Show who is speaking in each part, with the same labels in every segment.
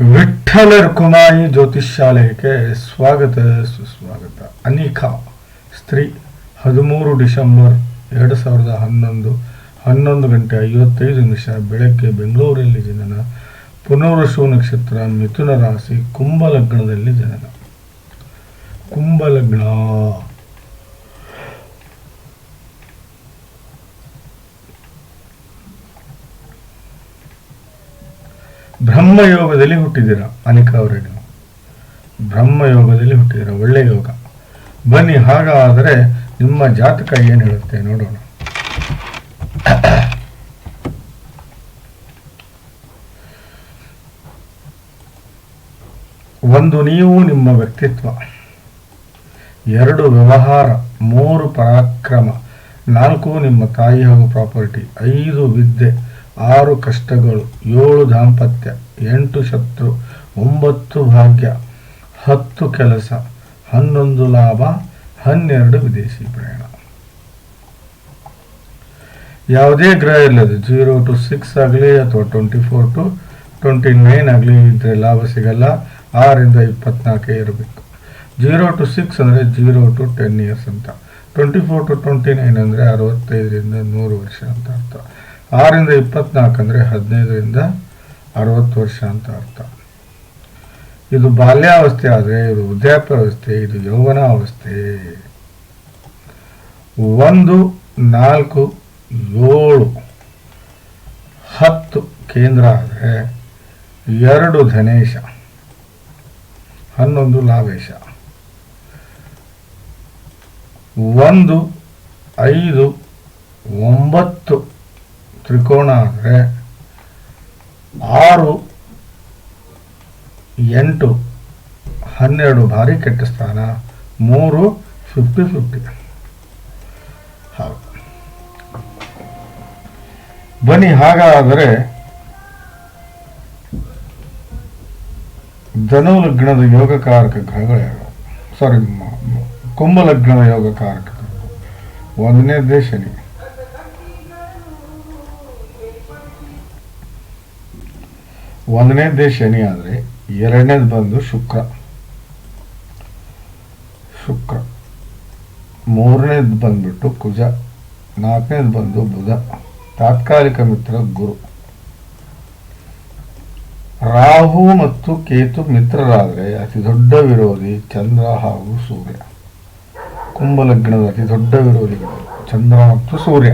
Speaker 1: ವಿಠ್ಠಲರ್ ಕುಮಾಯಿ ಜ್ಯೋತಿಷ್ಯಾಲಯಕ್ಕೆ ಸ್ವಾಗತ, ಸುಸ್ವಾಗತ. ಅನಿಖಾ, ಸ್ತ್ರೀ, ಹದಿಮೂರು ಡಿಸೆಂಬರ್ ಎರಡು ಸಾವಿರದ ಹನ್ನೊಂದು ಹನ್ನೊಂದು ಗಂಟೆ ಐವತ್ತೈದು ನಿಮಿಷ ಬೆಳಗ್ಗೆ ಬೆಂಗಳೂರಲ್ಲಿ ಜನನ. ಪುನರ್ವಸು ನಕ್ಷತ್ರ, ಮಿಥುನ ರಾಶಿ, ಕುಂಭಲಗ್ನದಲ್ಲಿ ಜನನ. ಕುಂಭ ಬ್ರಹ್ಮಯೋಗದಲ್ಲಿ ಹುಟ್ಟಿದ್ದೀರಾ? ಅನಿಕಾ ಅವರೇ ನೀವು. ಬ್ರಹ್ಮಯೋಗದಲ್ಲಿ ಹುಟ್ಟಿದ್ದೀರಾ? ಒಳ್ಳೆ ಯೋಗ. ಬನ್ನಿ, ಹಾಗಾದರೆ ನಿಮ್ಮ ಜಾತಕ ಏನು ಹೇಳುತ್ತೆ ನೋಡೋಣ. ಒಂದು ನೀವು ನಿಮ್ಮ ವ್ಯಕ್ತಿತ್ವ, ಎರಡು ವ್ಯವಹಾರ, ಮೂರು ಪರಾಕ್ರಮ, ನಾಲ್ಕು ನಿಮ್ಮ ತಾಯಿ ಹಾಗೂ ಪ್ರಾಪರ್ಟಿ, ಐದು ವಿದ್ಯೆ ಆರು ಕಷ್ಟಗಳು, ಏಳು ದಾಂಪತ್ಯ, ಎಂಟು ಶತ್ರು, ಒಂಬತ್ತು ಭಾಗ್ಯ, ಹತ್ತು ಕೆಲಸ, ಹನ್ನೊಂದು ಲಾಭ, ಹನ್ನೆರಡು ವಿದೇಶಿ ಪ್ರಯಾಣ. ಯಾವುದೇ ಗ್ರಹ ಇಲ್ಲದೆ ಜೀರೋ ಟು ಸಿಕ್ಸ್ ಆಗಲಿ ಅಥವಾ twenty four to twenty nine ಆಗಲಿ ಇದ್ರೆ ಲಾಭ ಸಿಗಲ್ಲ. ಆರಿಂದ ಇಪ್ಪತ್ನಾಲ್ಕೇ ಇರಬೇಕು. ಜೀರೋ ಟು ಸಿಕ್ಸ್ ಅಂದರೆ ಜೀರೋ ಟು ಟೆನ್ ಇಯರ್ಸ್ ಅಂತ. Twenty four to twenty nine ಅಂದರೆ ಅರವತ್ತೈದರಿಂದ ನೂರು ವರ್ಷ ಅಂತ ಅರ್ಥ. ಆರಿಂದ ಇಪ್ಪತ್ನಾಲ್ಕು ಅಂದರೆ ಹದಿನೈದರಿಂದ ಅರವತ್ತು ವರ್ಷ ಅಂತ ಅರ್ಥ. ಇದು ಬಾಲ್ಯಾವಸ್ಥೆ ಆದರೆ ಇದು ವೃದ್ಧಾಪ್ಯಾವಸ್ಥೆ ಇದು ಯೌವನಾವಸ್ಥೆ. ಒಂದು, ನಾಲ್ಕು, ಏಳು, ಹತ್ತು ಕೇಂದ್ರ ಆದರೆ ಎರಡು ಧನೇಶ, ಹನ್ನೊಂದು ಲಾವೇಶ ಒಂದು, ಐದು, ಒಂಬತ್ತು ತ್ರಿಕೋಣ ಆದರೆ ಆರು, ಎಂಟು, ಹನ್ನೆರಡು ಬಾರಿ ಕೆಟ್ಟ ಸ್ಥಾನ, ಮೂರು ಫಿಫ್ಟಿ ಫಿಫ್ಟಿ. ಬನ್ನಿ, ಹಾಗಾದರೆ ಧನು ಲಗ್ನದ ಯೋಗಕಾರಕ ಗ್ರಹಗಳು ಯಾವ್ಯಾವು? ಸಾರಿ ಕುಂಭ ಲಗ್ನದ ಯೋಗಕಾರಕ ಗ್ರಹಗಳು. ಒಂದನೇದೇ ಒಂದನೇದೇ ಶನಿ ಆದರೆ ಎರಡನೇದು ಬಂದು ಶುಕ್ರ. ಶುಕ್ರ. ಮೂರನೇದು ಬಂದ್ಬಿಟ್ಟು ಕುಜ. ನಾಲ್ಕನೇದು ಬಂದು ಬುಧ. ತಾತ್ಕಾಲಿಕ ಮಿತ್ರ ಗುರು. ರಾಹು ಮತ್ತು ಕೇತು ಮಿತ್ರರಾದರೆ ಅತಿ ದೊಡ್ಡ ವಿರೋಧಿ ಚಂದ್ರ ಹಾಗೂ ಸೂರ್ಯ. ಕುಂಭಲಗ್ನದ ಅತಿ ದೊಡ್ಡ ವಿರೋಧಿಗಳು ಚಂದ್ರ ಮತ್ತು ಸೂರ್ಯ.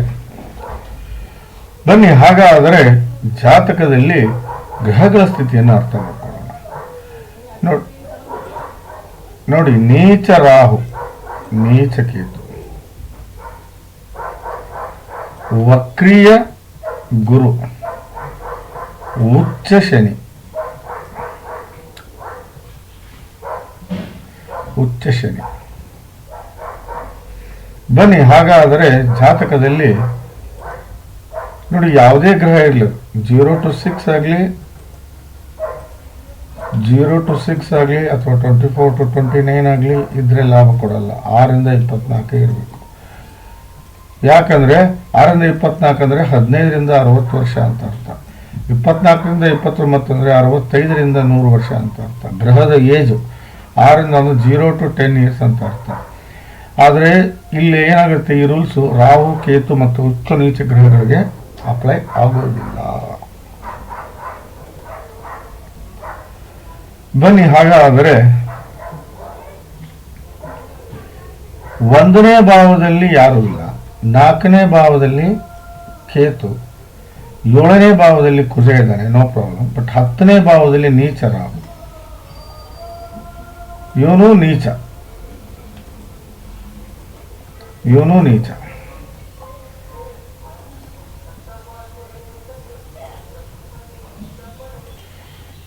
Speaker 1: ಬನ್ನಿ, ಹಾಗಾದರೆ ಜಾತಕದಲ್ಲಿ ಗ್ರಹಗಳ ಸ್ಥಿತಿಯನ್ನು ಅರ್ಥ ಮಾಡ್ಕೊಳ್ಳೋಣ. ನೋಡಿ ನೋಡಿ, ನೀಚ ರಾಹು, ನೀಚ ಕೇತು. ವಕ್ರೀಯ ಗುರು, ಉಚ್ಚ ಶನಿ. ಉಚ್ಚ ಶನಿ. ಬನ್ನಿ, ಹಾಗಾದರೆ ಜಾತಕದಲ್ಲಿ, ನೋಡಿ, ಯಾವುದೇ ಗ್ರಹ ಇರಲಿ, ಜೀರೋ ಟು ಸಿಕ್ಸ್ ಆಗಲಿ ಜೀರೋ ಟು ಸಿಕ್ಸ್ ಆಗಲಿ ಅಥವಾ twenty four to twenty nine ಆಗಲಿ ಇದ್ರೆ ಲಾಭ ಕೊಡಲ್ಲ. ಆರಿಂದ ಇಪ್ಪತ್ನಾಲ್ಕು ಇರಬೇಕು. ಯಾಕಂದ್ರೆ ಆರಿಂದ ಇಪ್ಪತ್ನಾಲ್ಕು ಅಂದರೆ ಹದಿನೈದರಿಂದ ಅರವತ್ತು ವರ್ಷ ಅಂತ ಅರ್ಥ. ಇಪ್ಪತ್ನಾಲ್ಕರಿಂದ ಇಪ್ಪತ್ತೊಂಬತ್ತು ಅಂದರೆ ಅರವತ್ತೈದರಿಂದ ನೂರು ವರ್ಷ ಅಂತ ಅರ್ಥ. ಗ್ರಹದ ಏಜು ಆರಿಂದ ಒಂದು ಜೀರೋ ಟು ಟೆನ್ ಇಯರ್ಸ್ ಅಂತ ಅರ್ಥ. ಆದರೆ ಇಲ್ಲಿ ಏನಾಗುತ್ತೆ ಈ ರೂಲ್ಸು ರಾಹು, ಕೇತು ಮತ್ತು ಉಚ್ಚ ನೀಚ ಗ್ರಹಗಳಿಗೆ ಅಪ್ಲೈ ಆಗೋದಿಲ್ಲ. ಬನ್ನಿ ಹಾಗಾದರೆ ಒಂದನೇ ಭಾವದಲ್ಲಿ ಯಾರು ಇಲ್ಲ. ನಾಲ್ಕನೇ ಭಾವದಲ್ಲಿ ಕೇತು, ಏಳನೇ ಭಾವದಲ್ಲಿ ಕುಜ ಇದ್ದಾನೆ ನೋ ಪ್ರಾಬ್ಲಮ್ ಬಟ್ ಹತ್ತನೇ ಭಾವದಲ್ಲಿ ನೀಚ ರಾಹು. ಇವನು ನೀಚ. ಇವನು ನೀಚ.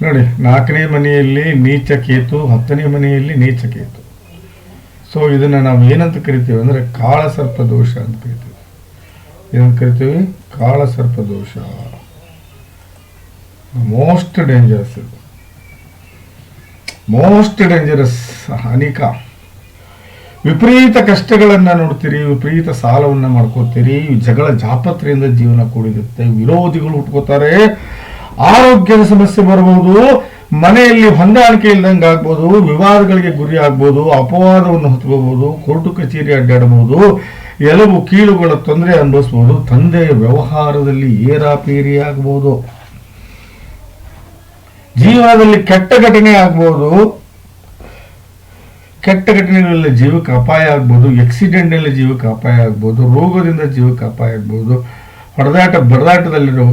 Speaker 1: ನೋಡಿ, ನಾಲ್ಕನೇ ಮನೆಯಲ್ಲಿ ನೀಚ ಕೇತು, ಹತ್ತನೇ ಮನೆಯಲ್ಲಿ ನೀಚ ಕೇತು. ಸೊ ಇದನ್ನ ನಾವು ಏನಂತ ಕರಿತೀವಿ ಅಂದ್ರೆ ಕಾಳ ಸರ್ಪ ದೋಷ ಅಂತ ಕರಿತೀವಿ. ಏನಂತ ಕರಿತೀವಿ? ಕಾಳ ಸರ್ಪ ದೋಷ. ಮೋಸ್ಟ್ ಡೇಂಜರಸ್ ಇದು. ಮೋಸ್ಟ್ ಡೇಂಜರಸ್ ಹಾನಿಕ. ವಿಪರೀತ ಕಷ್ಟಗಳನ್ನ ನೋಡ್ತೀರಿ, ವಿಪರೀತ ಸಾಲವನ್ನ ಮಾಡ್ಕೋತೀರಿ, ಜಗಳ ಜಾಪತ್ರೆಯಿಂದ ಜೀವನ ಕೂಡಿರುತ್ತೆ, ವಿರೋಧಿಗಳು ಹುಟ್ಕೋತಾರೆ ಆರೋಗ್ಯದ ಸಮಸ್ಯೆ ಬರಬಹುದು, ಮನೆಯಲ್ಲಿ ಹೊಂದಾಣಿಕೆ ಇಲ್ದಂಗೆ ಆಗ್ಬೋದು, ವಿವಾದಗಳಿಗೆ ಗುರಿ ಆಗ್ಬೋದು, ಅಪವಾದವನ್ನು ಹೊತ್ಕೋಬಹುದು ಕೋರ್ಟು ಕಚೇರಿ ಅಡ್ಡಾಡಬಹುದು, ಎಲುಬು ಕೀಳುಗಳ ತೊಂದರೆ ಅನುಭವಿಸಬಹುದು ತಂದೆಯ ವ್ಯವಹಾರದಲ್ಲಿ ಏರಾಪೇರಿ ಆಗ್ಬೋದು. ಜೀವನದಲ್ಲಿ ಕೆಟ್ಟ ಘಟನೆ ಆಗ್ಬೋದು. ಕೆಟ್ಟ ಘಟನೆಗಳಲ್ಲಿ ಜೀವಕ್ಕೆ ಅಪಾಯ ಆಗ್ಬೋದು ಎಕ್ಸಿಡೆಂಟಲ್ಲಿ ಜೀವಕ್ಕೆ ಅಪಾಯ ಆಗ್ಬೋದು, ರೋಗದಿಂದ ಜೀವಕ್ಕೆ ಅಪಾಯ ಆಗ್ಬೋದು, ಹೊಡೆದಾಟ ಬಡದಾಟದಲ್ಲಿರೋ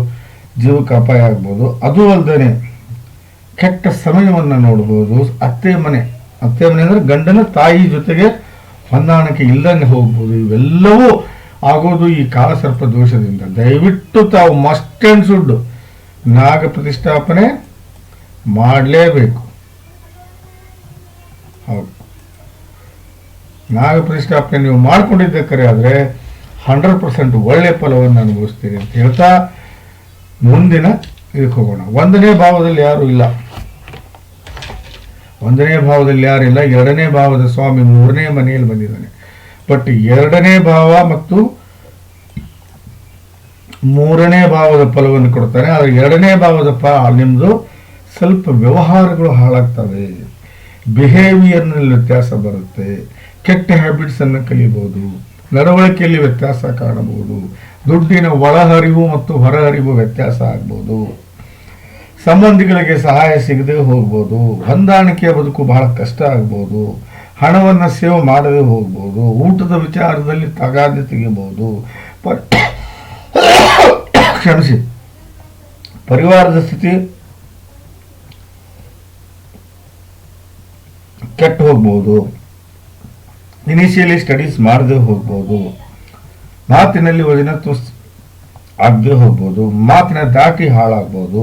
Speaker 1: ಜೀವಕ್ಕೆ ಅಪಾಯ ಆಗ್ಬೋದು. ಅದು ಅಲ್ಲದೆ ಕೆಟ್ಟ ಸಮಯವನ್ನು ನೋಡ್ಬೋದು. ಅತ್ತೆ ಮನೆ ಅತ್ತೆ ಮನೆ ಅಂದರೆ ಗಂಡನ ತಾಯಿ ಜೊತೆಗೆ ಹೊಂದಾಣಿಕೆ ಇಲ್ಲದಂಗೆ ಹೋಗ್ಬೋದು. ಇವೆಲ್ಲವೂ ಆಗೋದು ಈ ಕಾಲಸರ್ಪ ದೋಷದಿಂದ ದಯವಿಟ್ಟು ತಾವು ಮಸ್ಟ್ ಆ್ಯಂಡ್ ಸುಡ್ಡು ನಾಗ ಪ್ರತಿಷ್ಠಾಪನೆ ಮಾಡಲೇಬೇಕು. ಹೌದು. ನಾಗ ಪ್ರತಿಷ್ಠಾಪನೆ ನೀವು ಮಾಡ್ಕೊಂಡಿದ್ದ ಕರೆ ಆದರೆ ಹಂಡ್ರೆಡ್ ಪರ್ಸೆಂಟ್ ಒಳ್ಳೆ ಫಲವನ್ನು ಅನುಭವಿಸ್ತೀರಿ ಅಂತ ಹೇಳ್ತಾ ಮುಂದಿನ ಇದಕ್ಕೆ ಒಂದನೇ ಭಾವದಲ್ಲಿ ಯಾರು ಇಲ್ಲ. ಒಂದನೇ ಭಾವದಲ್ಲಿ ಯಾರಿಲ್ಲ ಎರಡನೇ ಭಾವದ ಸ್ವಾಮಿ ಮೂರನೇ ಮನೆಯಲ್ಲಿ ಬಂದಿದ್ದಾನೆ. ಬಟ್ ಎರಡನೇ ಭಾವ ಮತ್ತು ಮೂರನೇ ಭಾವದ ಫಲವನ್ನು ಕೊಡ್ತಾನೆ. ಆದರೆ ಎರಡನೇ ಭಾವದ ಫಲ ನಿಮ್ಮದು ಸ್ವಲ್ಪ ವ್ಯವಹಾರಗಳು ಹಾಳಾಗ್ತವೆ. ಬಿಹೇವಿಯರ್ನಲ್ಲಿ ವ್ಯತ್ಯಾಸ ಬರುತ್ತೆ. ಕೆಟ್ಟ ಹ್ಯಾಬಿಟ್ಸ್ ಅನ್ನು ಕಲಿಬಹುದು ನಡವಳಿಕೆಯಲ್ಲಿ ವ್ಯತ್ಯಾಸ ಕಾಣಬಹುದು. ದುಡ್ಡಿನ ಒಳಹರಿವು ಮತ್ತು ಹೊರಹರಿವು ವ್ಯತ್ಯಾಸ ಆಗ್ಬೋದು. ಸಂಬಂಧಿಗಳಿಗೆ ಸಹಾಯ ಸಿಗದೆ ಹೋಗ್ಬೋದು. ಹೊಂದಾಣಿಕೆಯ ಬದುಕು ಬಹಳ ಕಷ್ಟ ಆಗ್ಬೋದು. ಹಣವನ್ನು ಸೇವ್ ಮಾಡದೆ ಹೋಗ್ಬೋದು. ಊಟದ ವಿಚಾರದಲ್ಲಿ ತಗಾದೆ ತೆಗಿಬೋದು. ಕ್ಷಮಿಸಿ. ಪರಿವಾರದ ಸ್ಥಿತಿ ಕೆಟ್ಟು ಹೋಗ್ಬೋದು. ಇನಿಷಿಯಲಿ ಸ್ಟಡೀಸ್ ಮಾಡದೆ ಹೋಗ್ಬೋದು. ಮಾತಿನಲ್ಲಿ ವಚನತ್ವ ಆಗದೆ ಹೋಗ್ಬೋದು, ಮಾತಿನ ದಾಟಿ ಹಾಳಾಗ್ಬೋದು,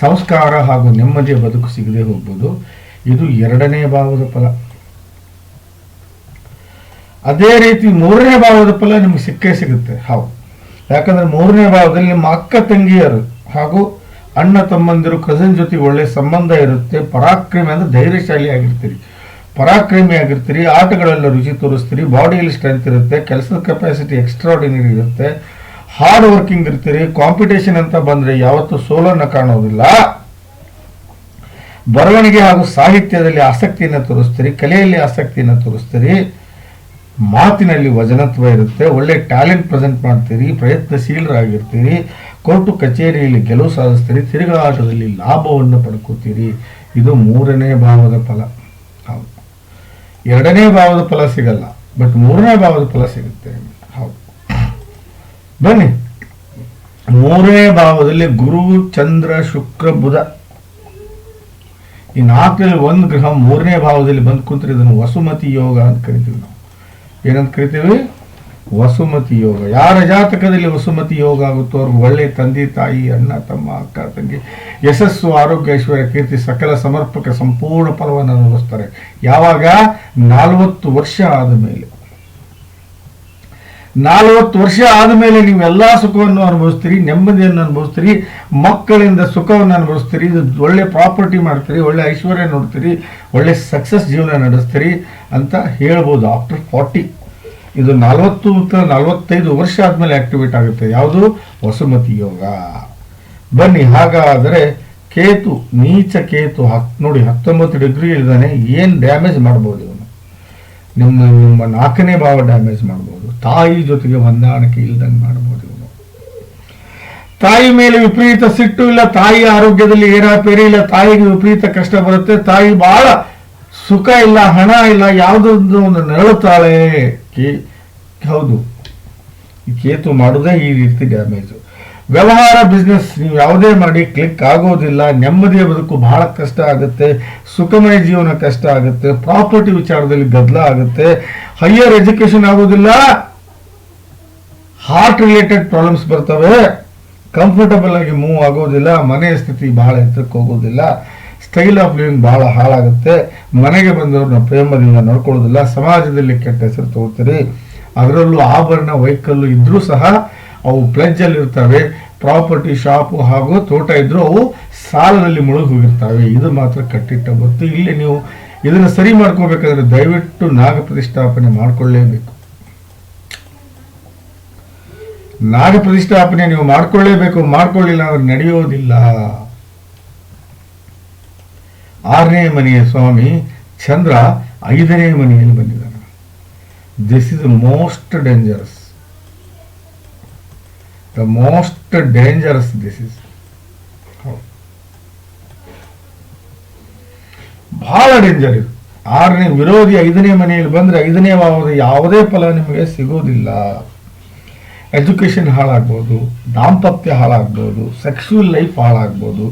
Speaker 1: ಸಂಸ್ಕಾರ ಹಾಗೂ ನೆಮ್ಮದಿಯ ಬದುಕು ಸಿಗದೆ ಹೋಗ್ಬೋದು. ಇದು ಎರಡನೇ ಭಾವದ ಫಲ. ಅದೇ ರೀತಿ ಮೂರನೇ ಭಾವದ ಫಲ ನಿಮ್ಗೆ ಸಿಕ್ಕೇ ಸಿಗುತ್ತೆ. ಹೌದು ಯಾಕಂದ್ರೆ ಮೂರನೇ ಭಾವದಲ್ಲಿ ನಿಮ್ಮ ಅಕ್ಕ ತಂಗಿಯರು ಹಾಗೂ ಅಣ್ಣ ತಮ್ಮಂದಿರು ಕಸಿನ್ ಜೊತೆ ಒಳ್ಳೆ ಸಂಬಂಧ ಇರುತ್ತೆ. ಪರಾಕ್ರಮಿ ಅಂದ್ರೆ ಧೈರ್ಯಶಾಲಿ ಆಗಿರ್ತೀರಿ. ಪರಾಕ್ರಮಿ ಆಗಿರ್ತೀರಿ ಆಟಗಳೆಲ್ಲ ರುಚಿ ತೋರಿಸ್ತೀರಿ, ಬಾಡಿಯಲ್ಲಿ ಸ್ಟ್ರೆಂತ್ ಇರುತ್ತೆ, ಕೆಲಸದ ಕೆಪಾಸಿಟಿ ಎಕ್ಸ್ಟ್ರಾಡಿನರಿ ಇರುತ್ತೆ ಹಾರ್ಡ್ ವರ್ಕಿಂಗ್ ಇರ್ತೀರಿ ಕಾಂಪಿಟೇಷನ್ ಅಂತ ಬಂದರೆ ಯಾವತ್ತೂ ಸೋಲನ್ನು ಕಾಣೋದಿಲ್ಲ. ಬರವಣಿಗೆ ಹಾಗೂ ಸಾಹಿತ್ಯದಲ್ಲಿ ಆಸಕ್ತಿಯನ್ನು ತೋರಿಸ್ತೀರಿ, ಕಲೆಯಲ್ಲಿ ಆಸಕ್ತಿಯನ್ನು ತೋರಿಸ್ತೀರಿ, ಮಾತಿನಲ್ಲಿ ವಜನತ್ವ ಇರುತ್ತೆ, ಒಳ್ಳೆ ಟ್ಯಾಲೆಂಟ್ ಪ್ರೆಸೆಂಟ್ ಮಾಡ್ತೀರಿ, ಪ್ರಯತ್ನಶೀಲರಾಗಿರ್ತೀರಿ ಕೋರ್ಟು ಕಚೇರಿಯಲ್ಲಿ ಗೆಲುವು ಸಾಧಿಸ್ತೀರಿ, ತಿರುಗಾಟದಲ್ಲಿ ಲಾಭವನ್ನು ಪಡ್ಕೋತೀರಿ. ಇದು ಮೂರನೇ ಭಾವದ ಫಲ. ಹೌದು. ಎರಡನೇ ಭಾವದ ಫಲ ಸಿಗಲ್ಲ ಬಟ್ ಮೂರನೇ ಭಾವದ ಫಲ ಸಿಗುತ್ತೆ. ಹೌದು. ಬನ್ನಿ. ಮೂರನೇ ಭಾವದಲ್ಲಿ ಗುರು, ಚಂದ್ರ, ಶುಕ್ರ, ಬುಧ. ಈ ನಾಲ್ಕರಲ್ಲಿ ಒಂದು ಗ್ರಹ ಮೂರನೇ ಭಾವದಲ್ಲಿ ಬಂದು ಕುಂತ್ರೆ ಇದನ್ನು ವಸುಮತಿ ಯೋಗ ಅಂತ ಕರಿತೀವಿ ನಾವು. ಏನಂತ ಕರಿತೀವಿ? ವಸುಮತಿ ಯೋಗ. ಯಾರ ಜಾತಕದಲ್ಲಿ ವಸುಮತಿ ಯೋಗ ಆಗುತ್ತೋ ಅವ್ರಿಗೆ ಒಳ್ಳೆ ತಂದೆ, ತಾಯಿ, ಅಣ್ಣ, ತಮ್ಮ, ಅಕ್ಕ, ತಂಗಿ, ಯಶಸ್ಸು, ಆರೋಗ್ಯ, ಐಶ್ವರ್ಯ, ಕೀರ್ತಿ, ಸಕಲ ಸಮರ್ಪಕ, ಸಂಪೂರ್ಣ ಫಲವನ್ನು ಅನುಭವಿಸ್ತಾರೆ. ಯಾವಾಗ? ನಾಲ್ವತ್ತು ವರ್ಷ ಆದ ಮೇಲೆ. ನಾಲ್ವತ್ತು ವರ್ಷ ಆದಮೇಲೆ ನೀವು ಎಲ್ಲಾ ಸುಖವನ್ನು ಅನುಭವಿಸ್ತೀರಿ, ನೆಮ್ಮದಿಯನ್ನು ಅನುಭವಿಸ್ತೀರಿ, ಮಕ್ಕಳಿಂದ ಸುಖವನ್ನು ಅನುಭವಿಸ್ತೀರಿ, ಇದು ಒಳ್ಳೆ ಪ್ರಾಪರ್ಟಿ ಮಾಡ್ತೀರಿ, ಒಳ್ಳೆ ಐಶ್ವರ್ಯ ನೋಡ್ತೀರಿ, ಒಳ್ಳೆ ಸಕ್ಸಸ್ ಜೀವನ ನಡೆಸ್ತೀರಿ ಅಂತ ಹೇಳ್ಬೋದು. After forty. ಇದು ನಲವತ್ತು ನಲವತ್ತೈದು ವರ್ಷ ಆದಮೇಲೆ ಆಕ್ಟಿವೇಟ್ ಆಗುತ್ತೆ. ಯಾವುದು? ವಸುಮತಿ ಯೋಗ. ಬನ್ನಿ, ಹಾಗಾದರೆ ಕೇತು, ನೀಚ ಕೇತು ಹತ್, ನೋಡಿ, ಹತ್ತೊಂಬತ್ತು ಡಿಗ್ರಿ ಇದ್ದಾನೆ ಏನು ಡ್ಯಾಮೇಜ್ ಮಾಡ್ಬೋದು ಇವನು? ನಿಮ್ಮ ನಿಮ್ಮ ನಾಲ್ಕನೇ ಭಾವ ಡ್ಯಾಮೇಜ್ ಮಾಡ್ಬೋದು. ತಾಯಿ ಜೊತೆಗೆ ಹೊಂದಾಣಿಕೆ ಇಲ್ದಂಗೆ ಮಾಡ್ಬೋದು ಇವನು. ತಾಯಿ ಮೇಲೆ ವಿಪರೀತ ಸಿಟ್ಟು ಇಲ್ಲ ತಾಯಿ ಆರೋಗ್ಯದಲ್ಲಿ ಏರಾಪೇರಿ ಇಲ್ಲ, ತಾಯಿಗೆ ವಿಪರೀತ ಕಷ್ಟ ಬರುತ್ತೆ, ತಾಯಿ ಬಹಳ ಸುಖ ಇಲ್ಲ, ಹಣ ಇಲ್ಲ ಯಾವುದೊಂದು ಒಂದು ನರಳುತ್ತಾಳೆ. ಕೇ, ಹೌದು. ಈ ಕೇತು ಮಾಡೋದೇ ಈ ರೀತಿ ಡ್ಯಾಮೇಜು ವ್ಯವಹಾರ ಬಿಸ್ನೆಸ್ ನೀವು ಯಾವುದೇ ಮಾಡಿ ಕ್ಲಿಕ್ ಆಗೋದಿಲ್ಲ, ನೆಮ್ಮದಿಯ ಬದುಕು ಬಹಳ ಕಷ್ಟ ಆಗುತ್ತೆ, ಸುಖಮಯ ಜೀವನ ಕಷ್ಟ ಆಗುತ್ತೆ ಪ್ರಾಪರ್ಟಿ ವಿಚಾರದಲ್ಲಿ ಗದ್ದಲ ಆಗುತ್ತೆ ಹೈಯರ್ ಎಜುಕೇಶನ್ ಆಗೋದಿಲ್ಲ ಹಾರ್ಟ್ ರಿಲೇಟೆಡ್ ಪ್ರಾಬ್ಲಮ್ಸ್ ಬರ್ತವೆ ಕಂಫರ್ಟಬಲ್ ಆಗಿ ಮೂವ್ ಆಗೋದಿಲ್ಲ, ಮನೆಯ ಸ್ಥಿತಿ ಬಹಳ ಎತ್ತರಕ್ಕೆ ಹೋಗೋದಿಲ್ಲ. ಸ್ಟೈಲ್ ಆಫ್ ಲಿವಿಂಗ್ ಬಹಳ ಹಾಳಾಗುತ್ತೆ. ಮನೆಗೆ ಬಂದವ್ರನ್ನ ಪ್ರೇಮದಿಂದ ನೋಡ್ಕೊಳ್ಳೋದಿಲ್ಲ. ಸಮಾಜದಲ್ಲಿ ಕೆಟ್ಟ ಹೆಸರು ತಗೋತೀರಿ. ಅದರಲ್ಲೂ ಆಭರಣ ವೆಹಿಕಲ್ಲು ಇದ್ರೂ ಸಹ ಅವು ಪ್ಲೆಜ್ ಅಲ್ಲಿ ಇರ್ತವೆ. ಪ್ರಾಪರ್ಟಿ ಶಾಪು ಹಾಗೂ ತೋಟ ಇದ್ರೂ ಅವು ಸಾಲದಲ್ಲಿ ಮುಳುಗಿ ಹೋಗಿರ್ತವೆ. ಇದು ಮಾತ್ರ ಕಟ್ಟಿಟ್ಟ ಗೊತ್ತು. ಇಲ್ಲಿ ನೀವು ಇದನ್ನು ಸರಿ ಮಾಡ್ಕೋಬೇಕಾದ್ರೆ ದಯವಿಟ್ಟು ನಾಗ ಪ್ರತಿಷ್ಠಾಪನೆ ಮಾಡ್ಕೊಳ್ಳೇಬೇಕು. ನಾಗ ಪ್ರತಿಷ್ಠಾಪನೆ ನೀವು ಮಾಡ್ಕೊಳ್ಳೇಬೇಕು. ಮಾಡ್ಕೊಳ್ಳಿಲ್ಲ ಅಂದ್ರೆ ನಡೆಯೋದಿಲ್ಲ. ಆರನೇ ಮನೆಯ ಸ್ವಾಮಿ ಚಂದ್ರ ಐದನೇ ಮನೆಯಲ್ಲಿ ಬಂದಿದ್ದಾನೆ. This is most dangerous the most dangerous this is ಬಹಳ ಡೇಂಜರ್ ಇದು. ಆರನೇ ವಿರೋಧಿ ಐದನೇ ಮನೆಯಲ್ಲಿ ಬಂದರೆ ಐದನೇ ಭಾವದ ಯಾವುದೇ ಫಲ ನಿಮಗೆ ಸಿಗೋದಿಲ್ಲ. ಎಜುಕೇಷನ್ ಹಾಳಾಗ್ಬೋದು, ದಾಂಪತ್ಯ ಹಾಳಾಗ್ಬೋದು ಸೆಕ್ಸುವಲ್ ಲೈಫ್ ಹಾಳಾಗ್ಬೋದು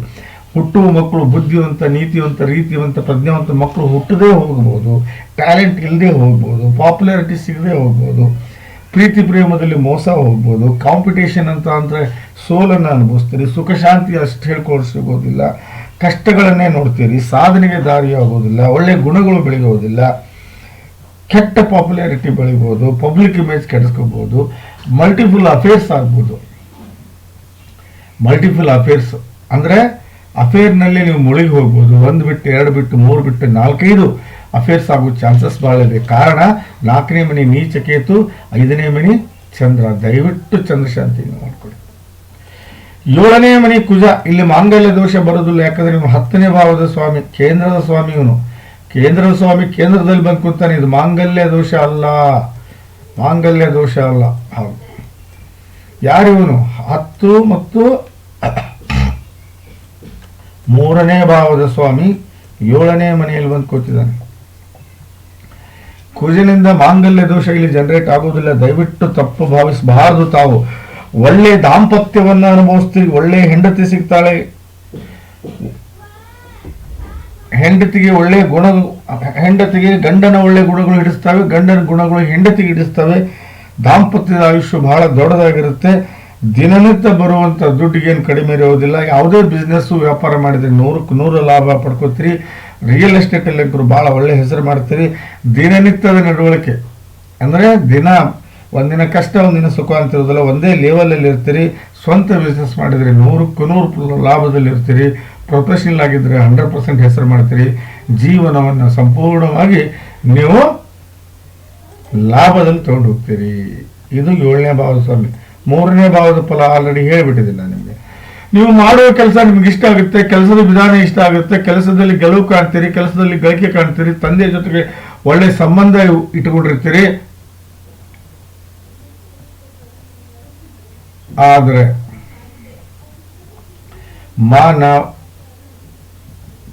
Speaker 1: ಹುಟ್ಟುವ ಮಕ್ಕಳು ಬುದ್ಧಿವಂತ, ನೀತಿವಂತ, ರೀತಿವಂತ, ಪ್ರಜ್ಞಾವಂತ ಮಕ್ಕಳು ಹುಟ್ಟದೇ ಹೋಗ್ಬೋದು ಟ್ಯಾಲೆಂಟ್ ಇಲ್ಲದೆ ಹೋಗ್ಬೋದು ಪಾಪ್ಯುಲಾರಿಟಿ ಸಿಗದೆ ಹೋಗ್ಬೋದು ಪ್ರೀತಿ ಪ್ರೇಮದಲ್ಲಿ ಮೋಸ ಹೋಗ್ಬೋದು ಕಾಂಪಿಟೇಷನ್ ಅಂತ ಅಂದರೆ ಸೋಲನ್ನು ಅನುಭವಿಸ್ತೀರಿ. ಸುಖ, ಶಾಂತಿ ಅಷ್ಟು ಹೇಳ್ಕೊಂಡು ಕಷ್ಟಗಳನ್ನೇ ನೋಡ್ತೀರಿ. ಸಾಧನೆಗೆ ದಾರಿ ಆಗೋದಿಲ್ಲ ಒಳ್ಳೆ ಗುಣಗಳು ಬೆಳೆಯೋದಿಲ್ಲ. ಕೆಟ್ಟ ಪಾಪ್ಯುಲಾರಿಟಿ ಬೆಳಿಬೋದು. ಪಬ್ಲಿಕ್ ಇಮೇಜ್ ಕೆಡಿಸ್ಕೋಬೋದು ಮಲ್ಟಿಪಲ್ ಅಫೇರ್ಸ್ ಆಗ್ಬೋದು. ಮಲ್ಟಿಪಲ್ ಅಫೇರ್ಸ್ ಅಂದರೆ ಅಫೇರ್ನಲ್ಲಿ ನೀವು ಮುಳುಗಿ ಹೋಗ್ಬೋದು. ಒಂದು ಬಿಟ್ಟು ಎರಡು ಬಿಟ್ಟು ಮೂರು ಬಿಟ್ಟು ನಾಲ್ಕೈದು ಅಫೇರ್ಸ್ ಆಗೋ ಚಾನ್ಸಸ್ ಭಾಳ ಇದೆ. ಕಾರಣ ನಾಲ್ಕನೇ ಮನೆ ನೀಚ ಕೇತು ಐದನೇ ಮನೆ ಚಂದ್ರ. ದಯವಿಟ್ಟು ಚಂದ್ರಶಾಂತಿಯನ್ನು ಮಾಡಿಕೊಡಿ ಏಳನೇ ಮನೆ ಕುಜ. ಇಲ್ಲಿ ಮಾಂಗಲ್ಯ ದೋಷ ಬರೋದಿಲ್ಲ ಯಾಕಂದ್ರೆ ಇವನು ಹತ್ತನೇ ಭಾವದ ಸ್ವಾಮಿ, ಕೇಂದ್ರದ ಸ್ವಾಮಿ ಕೇಂದ್ರದ ಸ್ವಾಮಿ ಕೇಂದ್ರದಲ್ಲಿ ಬಂದು ಕೂತಾನೆ. ಇದು ಮಾಂಗಲ್ಯ ದೋಷ ಅಲ್ಲ. ಮಾಂಗಲ್ಯ ದೋಷ ಅಲ್ಲ. ಹೌದು. ಯಾರಿವನು ಹತ್ತು ಮತ್ತು ಮೂರನೇ ಭಾವದ ಸ್ವಾಮಿ ಏಳನೇ ಮನೆಯಲ್ಲಿ ಬಂದು ಕೂತಿದ್ದಾನೆ. ಕುಜಿನಿಂದ ಮಾಂಗಲ್ಯ ದೋಷ ಇಲ್ಲಿ ಜನರೇಟ್ ಆಗೋದಿಲ್ಲ ದಯವಿಟ್ಟು ತಪ್ಪು ಭಾವಿಸಬಾರದು ತಾವು. ಒಳ್ಳೆ ದಾಂಪತ್ಯವನ್ನ ಅನುಭವಿಸ್ತೀವಿ ಒಳ್ಳೆ ಹೆಂಡತಿ ಸಿಗ್ತಾಳೆ. ಹೆಂಡತಿಗೆ ಒಳ್ಳೆ ಗುಣ ಹೆಂಡತಿಗೆ ಗಂಡನ ಒಳ್ಳೆ ಗುಣಗಳು ಹಿಡಿಸ್ತವೆ. ಗಂಡನ ಗುಣಗಳು ಹೆಂಡತಿಗೆ ಹಿಡಿಸ್ತವೆ. ದಾಂಪತ್ಯದ ಆಯುಷ್ಯ ಬಹಳ ದೊಡ್ಡದಾಗಿರುತ್ತೆ. ದಿನನಿತ್ಯ ಬರುವಂಥ ದುಡ್ಡಿಗೇನು ಕಡಿಮೆ ಇರೋದಿಲ್ಲ. ಯಾವುದೇ ಬಿಸ್ನೆಸ್ಸು ವ್ಯಾಪಾರ ಮಾಡಿದ್ರೆ ನೂರಕ್ಕೆ ನೂರು ಲಾಭ ಪಡ್ಕೋತೀರಿ. ರಿಯಲ್ ಎಸ್ಟೇಟಲ್ಲಿ ಅಂತೂ ಭಾಳ ಒಳ್ಳೆ ಹೆಸರು ಮಾಡ್ತೀರಿ. ದಿನನಿತ್ಯದ ನಡವಳಿಕೆ. ಅಂದರೆ ದಿನ ಒಂದಿನ ಕಷ್ಟ, ಒಂದಿನ ಸುಖ ಅಂತ ಇರೋದಿಲ್ಲ. ಒಂದೇ ಲೆವೆಲಲ್ಲಿ ಇರ್ತೀರಿ. ಸ್ವಂತ ಬಿಸ್ನೆಸ್ ಮಾಡಿದರೆ ನೂರಕ್ಕೂ ನೂರು ಲಾಭದಲ್ಲಿ ಇರ್ತೀರಿ. ಪ್ರೊಫೆಷನಲ್ ಆಗಿದ್ದರೆ ಹಂಡ್ರೆಡ್ ಪರ್ಸೆಂಟ್ ಹೆಸರು ಮಾಡ್ತೀರಿ. ಜೀವನವನ್ನು ಸಂಪೂರ್ಣವಾಗಿ ನೀವು ಲಾಭದಲ್ಲಿ ತೊಗೊಂಡು ಹೋಗ್ತೀರಿ. ಇದು ಏಳನೇ ಭಾವ ಸ್ವಾಮಿ ಮೂರನೇ ಭಾವದ ಫಲ ಆಲ್ರೆಡಿ ಹೇಳಿಬಿಟ್ಟಿದ್ದೀನಿ ನಾನು ನಿಮಗೆ. ನೀವು ಮಾಡುವ ಕೆಲಸ ನಿಮ್ಗೆ ಇಷ್ಟ ಆಗುತ್ತೆ, ಕೆಲಸದ ವಿಧಾನ ಇಷ್ಟ ಆಗುತ್ತೆ, ಕೆಲಸದಲ್ಲಿ ಗೆಲುವು ಕಾಣ್ತೀರಿ, ಕೆಲಸದಲ್ಲಿ ಗಳಿಕೆ ಕಾಣ್ತೀರಿ ತಂದೆ ಜೊತೆಗೆ ಒಳ್ಳೆ ಸಂಬಂಧ ಇಟ್ಕೊಂಡಿರ್ತೀರಿ ಆದರೆ, ಮಾನ